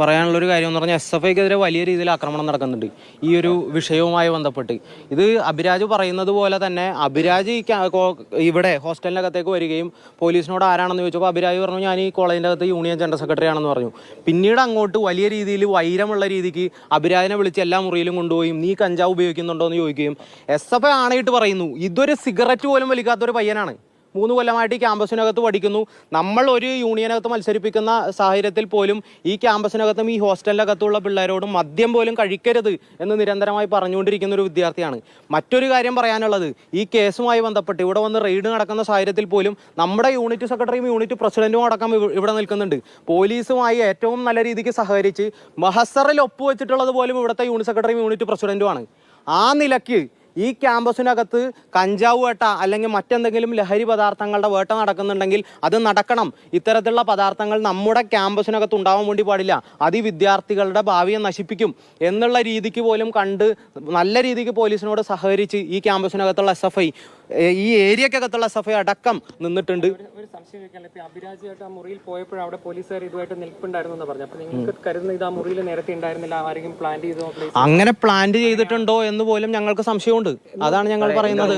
പറയാനുള്ള ഒരു കാര്യം എന്ന് പറഞ്ഞാൽ എസ് എഫ് ഐക്കെതിരെ വലിയ രീതിയിൽ ആക്രമണം നടക്കുന്നുണ്ട്. ഈ ഒരു വിഷയവുമായി ബന്ധപ്പെട്ട്. ഇത് അഭിരാജ് പറയുന്നത് പോലെ തന്നെ അഭിരാജ് ഇവിടെ ഹോസ്റ്റലിനകത്തേക്ക് വരികയും പോലീസിനോട് ആരാണെന്ന് ചോദിച്ചപ്പോൾ അഭിരാജ് പറഞ്ഞു ഞാൻ ഈ കോളേജിന്റെ അകത്ത് യൂണിയൻ ജനറൽ സെക്രട്ടറി ആണെന്ന് പറഞ്ഞു. പിന്നീട് അങ്ങോട്ട് വലിയ രീതിയിൽ വൈരമുള്ള രീതിക്ക് അഭിരാജിനെ വിളിച്ച് എല്ലാ മുറിയിലും കൊണ്ടുപോയും നീ കഞ്ചാവ് ഉപയോഗിക്കുന്നുണ്ടോ? എന്ന് ചോദിക്കുകയും. എസ് എഫ് ഐ ആണായിട്ട് പറയുന്നു. ഇതൊരു സിഗരറ്റ് പോലും വലിക്കാത്തൊരു പയ്യനാണ്. മൂന്ന് കൊല്ലമായിട്ട് ഈ ക്യാമ്പസിനകത്ത് പഠിക്കുന്നു. നമ്മൾ ഒരു യൂണിയനകത്ത് മത്സരിപ്പിക്കുന്ന സാഹചര്യത്തിൽ പോലും ഈ ക്യാമ്പസിനകത്തും ഈ ഹോസ്റ്റലിനകത്തുള്ള പിള്ളേരോടും മദ്യം പോലും കഴിക്കരുത് എന്ന് നിരന്തരമായി പറഞ്ഞുകൊണ്ടിരിക്കുന്ന ഒരു വിദ്യാർത്ഥിയാണ്. മറ്റൊരു കാര്യം പറയാനുള്ളത് ഈ കേസുമായി ബന്ധപ്പെട്ട് ഇവിടെ വന്ന് റെയ്ഡ് നടക്കുന്ന സാഹചര്യത്തിൽ പോലും നമ്മുടെ യൂണിറ്റ് സെക്രട്ടറിയും യൂണിറ്റ് പ്രസിഡന്റും അടക്കം ഇവ- ഇവിടെ നിൽക്കുന്നുണ്ട്. പോലീസുമായി ഏറ്റവും നല്ല രീതിക്ക് സഹകരിച്ച് മഹസറിൽ ഒപ്പുവെച്ചിട്ടുള്ളത് പോലും ഇവിടുത്തെ യൂണിറ്റ് സെക്രട്ടറിയും യൂണിറ്റ് പ്രസിഡന്റുമാണ്. ആ നിലയ്ക്ക് ഈ ക്യാമ്പസിനകത്ത് കഞ്ചാവ് വേട്ട അല്ലെങ്കിൽ മറ്റെന്തെങ്കിലും ലഹരി പദാർത്ഥങ്ങളുടെ വേട്ട നടക്കുന്നുണ്ടെങ്കിൽ അത് നടക്കണം. ഇത്തരത്തിലുള്ള പദാർത്ഥങ്ങൾ നമ്മുടെ ക്യാമ്പസിനകത്ത് ഉണ്ടാവാൻ വേണ്ടി പാടില്ല. അത് വിദ്യാർത്ഥികളുടെ ഭാവിയെ നശിപ്പിക്കും. എന്നുള്ള രീതിക്ക് പോലും കണ്ട് നല്ല രീതിക്ക് പോലീസിനോട് സഹകരിച്ച് ഈ ക്യാമ്പസിനകത്തുള്ള എസ് എഫ് ഐ ഈ ഏരിയക്കകത്തുള്ള എസ് എഫ് ഐ അടക്കം നിന്നിട്ടുണ്ട്. ഒരു സംശയം ആ മുറിയിൽ അവിടെ പോലീസുകാർ ഇതുമായിട്ട് നിൽപ്പുണ്ടായിരുന്നു എന്ന് പറഞ്ഞു അപ്പൊ നിങ്ങൾക്ക് കരുതുന്ന ഇത് ആ മുറിയിൽ നേരത്തെ ഉണ്ടായിരുന്നില്ല? ആരെങ്കിലും പ്ലാൻ ചെയ്തോ? അങ്ങനെ പ്ലാൻ ചെയ്തിട്ടുണ്ടോ എന്ന് പോലും ഞങ്ങൾക്ക് സംശയമുണ്ട്. അതാണ് ഞങ്ങൾ പറയുന്നത്.